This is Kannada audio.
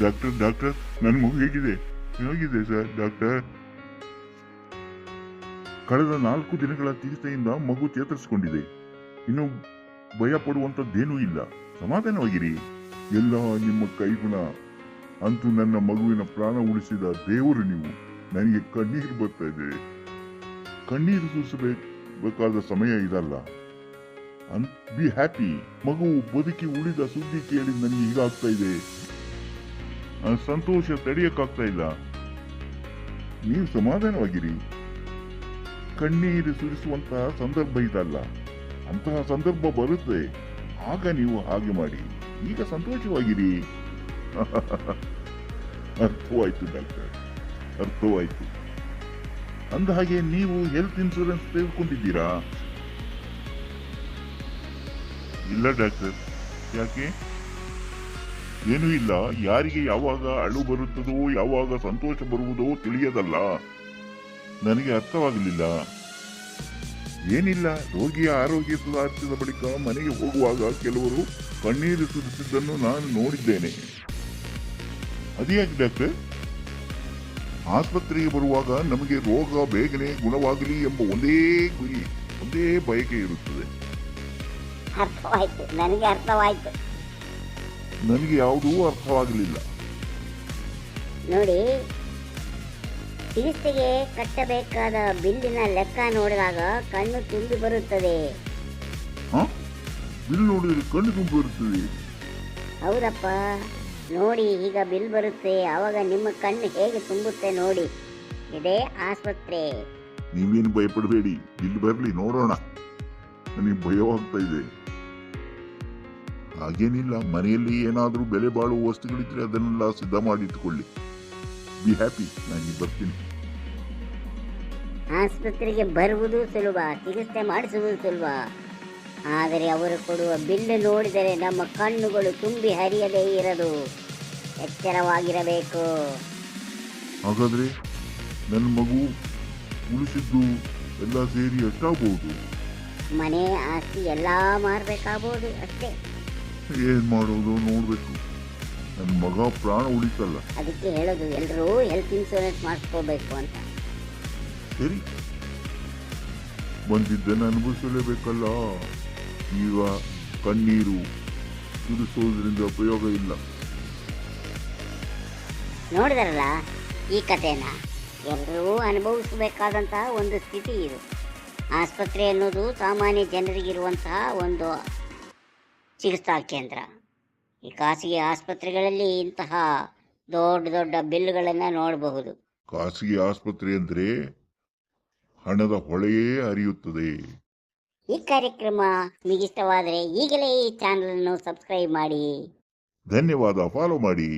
ಡಾಕ್ಟರ್ ಡಾಕ್ಟರ್ ನನ್ನ ಮಗು ಹೇಗಿದೆ? ಹೇಗಿದೆ ಸರ್, ಡಾಕ್ಟರ್? ಕಳೆದ ನಾಲ್ಕು ದಿನಗಳ ಚಿಕಿತ್ಸೆಯಿಂದ ಮಗು ಚೇತರಿಸಿಕೊಂಡಿದೆ. ಇನ್ನು ಭಯ ಪಡುವಂಥದ್ದೇನೂ ಇಲ್ಲ. ಸಮಾಧಾನವಾಗಿರಿ. ಎಲ್ಲ ನಿಮ್ಮ ಕೈಗುಣ. ಅಂತೂ ನನ್ನ ಮಗುವಿನ ಪ್ರಾಣ ಉಳಿಸಿದ ದೇವರು ನೀವು. ನನಗೆ ಕಣ್ಣೀರು ಬರ್ತಾ ಇದೆ. ಕಣ್ಣೀರು ಸುರಿಸಬೇಕಾದ ಸಮಯ ಇದಲ್ಲ. ಬಿ ಹ್ಯಾಪಿ ಮಗು ಬದುಕಿ ಉಳಿದ ಸುದ್ದಿ ಕೇಳಿ ನನಗೆ ಹೀಗಾಗ್ತಾ ಇದೆ. ಸಂತೋಷ ತಡೆಯಕ್ಕಾಗ್ತಾ ಇಲ್ಲ ನೀವು ಸಮಾಧಾನವಾಗಿರಿ. ಕಣ್ಣೀರು ಸುರಿಸುವಂತಹ ಸಂದರ್ಭ ಇದಲ್ಲ. ಅಂತಹ ಸಂದರ್ಭ ಬರುತ್ತೆ. ಆಗ ನೀವು ಹಾಗೆ ಮಾಡಿ. ಈಗ ಸಂತೋಷವಾಗಿರಿ. ಅರ್ಥವಾಯ್ತು ಡಾಕ್ಟರ್. ಅರ್ಥವಾಯ್ತು. ಅಂದ ಹಾಗೆ ನೀವು ಹೆಲ್ತ್ ಇನ್ಶೂರೆನ್ಸ್ ತೆಗೆದುಕೊಂಡಿದ್ದೀರಾ? ಇಲ್ಲ ಡಾಕ್ಟರ್. ಯಾಕೆ? ಏನೂ ಇಲ್ಲ. ಯಾರಿಗೆ ಯಾವಾಗ ಅಳು ಬರುತ್ತದೋ, ಯಾವಾಗ ಸಂತೋಷ ಬರುವುದೋ ತಿಳಿಯದಲ್ಲ. ನನಗೆ ಅರ್ಥವಾಗಲಿಲ್ಲ. ಏನಿಲ್ಲ. ರೋಗಿಯ ಆರೋಗ್ಯ ಸುಧಾರಿಸಿದ ಬಳಿಕ ಮನೆಗೆ ಹೋಗುವಾಗ ಕೆಲವರು ಕಣ್ಣೀರು ಸುರಿಸಿದ್ದನ್ನು ನಾನು ನೋಡಿದ್ದೇನೆ. ಅದೇ ಡಾಕ್ಟರ್? ಆಸ್ಪತ್ರೆಗೆ ಬರುವಾಗ ನಮಗೆ ರೋಗ ಬೇಗನೆ ಗುಣವಾಗಲಿ ಎಂಬ ಒಂದೇ ಗುರಿ, ಒಂದೇ ಬಯಕೆ ಇರುತ್ತದೆ. ಅರ್ಥವಾಯ್ತು. ನನಗೆ ಅರ್ಥವಾಯ್ತು. ನನಗೆ ಯಾವುದೂ ಅರ್ಥವಾಗಲಿಲ್ಲ. ನೋಡಿ ಚಿಕಿತ್ಸೆಗೆ ಕಟ್ಟಬೇಕಾದ ಬಿಲ್ಲಿನ ಲೆಕ್ಕ ನೋಡಿದಾಗ ಕಣ್ಣು ತುಂಬಿ ಬರುತ್ತದೆ. ಹ? ಬಿಲ್ ನೋಡಿದ್ರೆ ಕಣ್ಣು ತುಂಬಿ ಬರುತ್ತದೆ. ಹೌದಪ್ಪ. ನೋಡಿ ಈಗ ಬಿಲ್ ಬರುತ್ತೆ. ಆವಾಗ ನಿಮ್ಮ ಕಣ್ಣು ಹೇಗೆ ತುಂಬುತ್ತೆ ನೋಡಿ. ಇದೇ ಆಸ್ಪತ್ರೆ. ನೀವೇನು ಭಯಪಡಬೇಡಿ. ಬಿಲ್ ಬರಲಿ ನೋಡೋಣ. ನನಗೆ ಭಯವಾಗ್ತಾ ಇದೆ. ಹಾಗೇನಿಲ್ಲ ಮನೆಯಲ್ಲಿ ಏನಾದರೂ ಬೆಲೆ ಬಾಳುವ ವಸ್ತುಗಳಿದ್ರೆ ಅದನ್ನೆಲ್ಲ ಸಿದ್ಧ ಮಾಡಿ ಇಟ್ಕೊಳ್ಳಿ. ಬಿ ಹ್ಯಾಪಿ ನಾನು ಬರ್ತೀನಿ. ಆಸ್ಪತ್ರೆಗೆ ಬರುವುದು ಸುಲಭ ಚಿಕಿತ್ಸೆ ಮಾಡಿಸುವುದು ಸುಲಭ. ಆದರೆ ಅವರು ಕೊಡುವ ಬಿಲ್ ನೋಡಿದರೆ ನಮ್ಮ ಕಣ್ಣುಗಳು ತುಂಬಿ ಹರಿಯದೇ ಇರದು. ಎಚ್ಚರವಾಗಿರಬೇಕು. ಹಾಗಾದ್ರೆ ನನ್ನ ಮಗು ಉಳಿಸಿದ್ದು ಎಲ್ಲ ಸೇರಿ ಎಷ್ಟಾಗಬಹುದು ಮನೆ ಆಸ್ತಿ ಎಲ್ಲ ಮಾರಬೇಕಾಗಬಹುದು ಅಷ್ಟೇ. ಏನ್ ಮಾಡೋದು ನೋಡ್ಬೇಕು. ನನ್ನ ಮಗ ಪ್ರಾಣ ಉಳಿತಲ್ಲ. ಅದಕ್ಕೆ ಹೇಳೋದು ಎಲ್ಲರೂ ಹೆಲ್ತ್ ಇನ್ಶೂರೆನ್ಸ್ ಮಾಡಿಸ್ಕೋಬೇಕು ಅಂತ. ಸರಿ. ಬಂದಿದ್ದನ್ನು ಅನುಭವಿಸಲೇಬೇಕಲ್ಲ. ಈಗ ಕಣ್ಣೀರು ಸುರಿಸೋದ್ರಿಂದ ಉಪಯೋಗ ಇಲ್ಲ. ನೋಡಿದ್ರಲ್ಲ ಈ ಕಥೆನ? ಎಲ್ಲರೂ ಅನುಭವಿಸಬೇಕಾದಂತಹ ಒಂದು ಸ್ಥಿತಿ ಇದು. ಆಸ್ಪತ್ರೆ ಅನ್ನೋದು ಸಾಮಾನ್ಯ ಜನರಿಗಿರುವಂತಹ ಒಂದು ಚಿಕಿತ್ಸಾ ಕೇಂದ್ರ. ಈ ಖಾಸಗಿ ಆಸ್ಪತ್ರೆಗಳಲ್ಲಿ ಇಂತಹ ದೊಡ್ಡ ದೊಡ್ಡ ಬಿಲ್ಗಳನ್ನು ನೋಡಬಹುದು. ಖಾಸಗಿ ಆಸ್ಪತ್ರೆ ಅಂದ್ರೆ ಹಣದ ಹೊಳೆಯೇ ಹರಿಯುತ್ತದೆ. ಈ ಕಾರ್ಯಕ್ರಮ ನಿಗಿಷ್ಟವಾದರೆ ಈಗಲೇ ಈ ಚಾನಲನ್ನು ಸಬ್ಸ್ಕ್ರೈಬ್ ಮಾಡಿ. ಧನ್ಯವಾದ. ಫಾಲೋ ಮಾಡಿ.